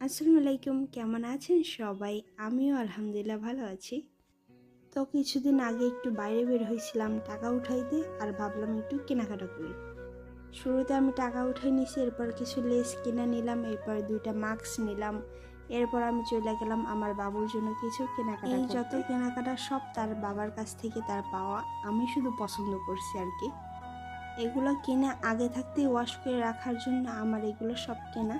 আসসালামু আলাইকুম কেমন আছেন সবাই? আমিও আলহামদুলিল্লাহ ভালো আছি। তো কিছুদিন আগে একটু বাইরে বের হয়েছিলাম টাকা উঠাইতে আর ভাবলাম একটু কেনাকাটা করি। শুরুতে আমি টাকা উঠাই নিয়েছি এরপর কিছু লেস কিনে নিলাম এরপর দুইটা মাস্ক নিলাম। এরপর আমি চলে গেলাম আমার বাবুর জন্য কিছু কেনাকাটা এই যত কেনাকাটা সব তার বাবার কাছ থেকে তার পাওয়া আমি শুধু পছন্দ করছি আর কি। এগুলো কিনে আগে থাকতেই ওয়াশ করে রাখার জন্য আমার এগুলো সব কেনা।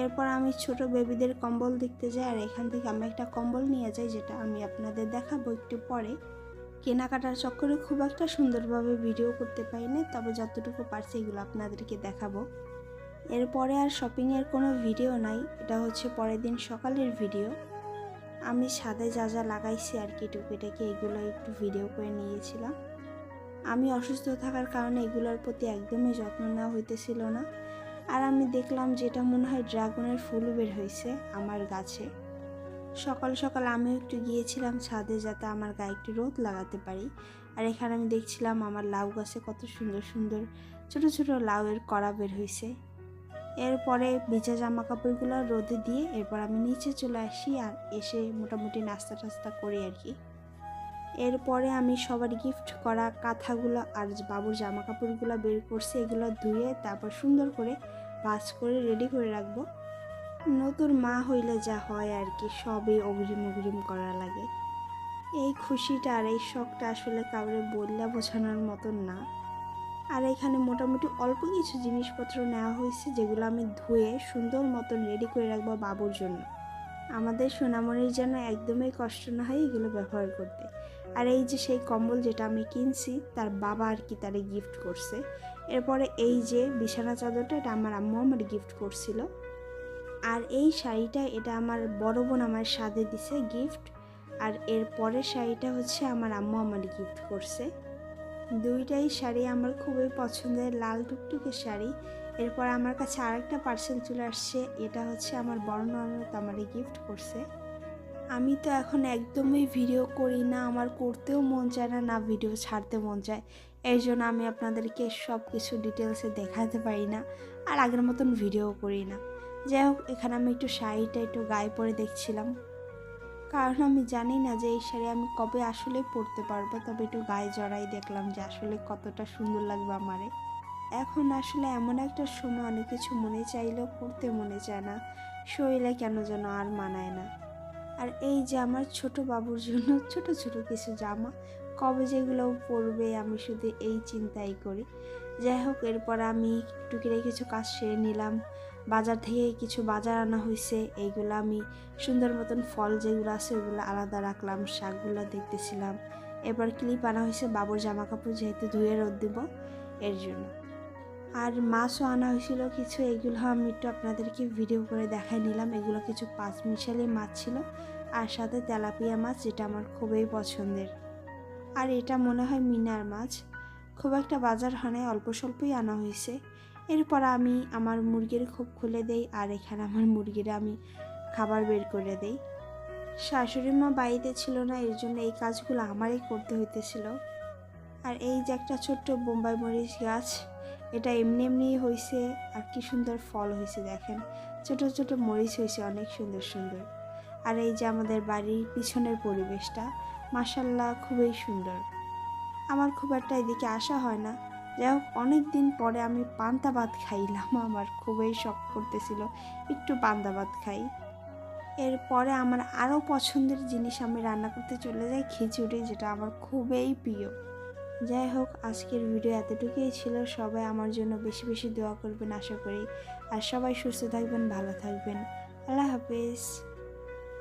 এরপর আমি ছোট বেবিদের কম্বল দেখতে যাই, আর এখান থেকে আমি একটা কম্বল নিয়ে যাই, যেটা আমি আপনাদের দেখাবো একটু পরে। কেনাকাটার চক্করে খুব একটা সুন্দরভাবে ভিডিও করতে পারি না তবে যতটুকু পারছি এগুলো আপনাদেরকে দেখাবো। এরপরে আর শপিংয়ের কোনো ভিডিও নাই, এটা হচ্ছে পরের দিন সকালের ভিডিও আমি ছাদে যা যা লাগাইছি আর কি, টুকিটাকি এগুলো একটু ভিডিও করে নিয়েছিলাম। আমি অসুস্থ থাকার কারণে এগুলোর প্রতি একদমই যত্ন নেওয়া হইতেছিল না। আর আমি দেখলাম যেটা মনে হয় ড্রাগনের ফুল বের হয়েছে আমার গাছে। সকাল সকাল আমিও একটু গিয়েছিলাম ছাদে যাতে আমার গায়ে একটু রোদ লাগাতে পারি। আর এখানে আমি দেখছিলাম আমার লাউ গাছে কত সুন্দর সুন্দর ছোট ছোট লাউয়ের কড়া বের হয়েছে। এরপরে ভিজা জামা কাপড়গুলো রোদে দিয়ে এরপর আমি নিচে চলে আসি আর এসে মোটামুটি নাস্তা টাস্তা করি আর কি। এরপরে আমি সবার গিফট করা কাঁথাগুলো আর বাবুর জামা কাপড়গুলো বের করছি, এগুলো ধুয়ে তারপর সুন্দর করে ভাজ করে রেডি করে রাখব। নতুন মা হইলে যা হয় আর কি, সবই অগ্রিম অগ্রিম করা লাগে। এই খুশিটা আর এই শখটা আসলে কাউরে বললে বোঝানোর মতন না। আর এখানে মোটামুটি অল্প কিছু জিনিসপত্র নেওয়া হয়েছে, যেগুলো আমি ধুয়ে সুন্দর মতন রেডি করে রাখব বাবুর জন্য। আমাদের সোনামণির যেন একদমই কষ্ট না হয় এগুলো ব্যবহার করতে। আর এই যে সেই কম্বল যেটা আমি কিনছি, তার বাবা আর কি তারে গিফট করছে। এরপরে এই যে বিছানা চাদরটা, এটা আমার আম্মু আমার গিফট করছিল। আর এই শাড়িটা, এটা আমার বড় বোন আমার সাথে দিছে গিফট আর এর পরের শাড়িটা হচ্ছে আমার আম্মু আমার গিফট করছে। দুইটাই শাড়ি আমার খুবই পছন্দের, লাল টুকটুকে শাড়ি। এরপর আমার কাছে আরেকটা পার্সেল চলে আসছে, এটা হচ্ছে আমার বড় ননদ আমারে গিফট করছে। আমি তো এখন একদমই ভিডিও করি না, আমার করতেও মন চায় না না ভিডিও ছাড়তে মন চায়। এই জন্য আমি আপনাদেরকে সব কিছু ডিটেলসে দেখাতে পারি না, আর আগের মতন ভিডিও করি না। যাই হোক, এখানে আমি একটু শাড়িটা একটু গায়ে পরে দেখছিলাম। কারণ আমি জানি না যে এই শাড়ি আমি কবে আসলে পরতে পারব, তবে একটু গায়ে জড়াই দেখলাম যে আসলে কতটা সুন্দর লাগবে আমারে। এখন আসলে এমন একটা সময় অনেক কিছু মনে চাইলেও করতে মনে চায় না, শরীরে কেন যেন আর মানায় না। আর এই যে আমার ছোট বাবুর জন্য ছোট ছোট কিছু জামা কবে যেগুলো পড়বে, আমি শুধু এই চিন্তাই করি। যাই হোক, এরপর আমি টুকিরে কিছু কাজ সেরে নিলাম। বাজার থেকে কিছু বাজার আনা হয়েছে এইগুলো আমি সুন্দর মতন ফল যেগুলো আছে ওগুলো আলাদা রাখলাম, শাকগুলো দেখতেছিলাম। এবার ক্লিপ আনা হয়েছে বাবুর জামা কাপড় যেহেতু ধুয়ে রোদ দিব এর জন্য। আর মাছও আনা হয়েছিল কিছু, এগুলো আমি একটু আপনাদেরকে ভিডিও করে দেখাই নিলাম। এগুলো কিছু পাঁচ মিশালি মাছ ছিল, আর সাথে তেলাপিয়া মাছ, যেটা আমার খুবই পছন্দের। আর এটা মনে হয় মিনার মাছ। খুব একটা বাজার হয় অল্প স্বল্পই আনা হয়েছে। এরপর আমি আমার মুরগির খুব খুলে দেই আর এখানে আমার মুরগিরা আমি খাবার বের করে দেই। শাশুড়ি মা বাড়িতে ছিল না, এর জন্য এই কাজগুলো আমারই করতে হইতেছিল। আর এই যে একটা ছোট্ট বোম্বাই মরিচ গাছ, এটা এমনি এমনি হয়েছে আর কি সুন্দর ফল হয়েছে দেখেন। ছোট ছোট মরিচ হয়েছে অনেক সুন্দর সুন্দর। আর এই যে আমাদের বাড়ির পিছনের পরিবেশটা মাসাল্লাহ খুবই সুন্দর। আমার খুব একটা এদিকে আসা হয় না। যাই হোক অনেক দিন পরে আমি পান্তা ভাত খাইলাম। আমার খুবই শখ করতেছিল একটু পান্তা ভাত খাই। এরপরে আমার আরও পছন্দের জিনিস আমি রান্না করতে চলে যাই, খিচুড়ি, যেটা আমার খুবই প্রিয়। যাই হোক আজকের ভিডিও এতটুকুই ছিল। সবাই আমার জন্য বেশি বেশি দোয়া করবেন, আশা করি। আর সবাই সুস্থ থাকবেন, ভালো থাকবেন। আল্লাহ হাফিজ।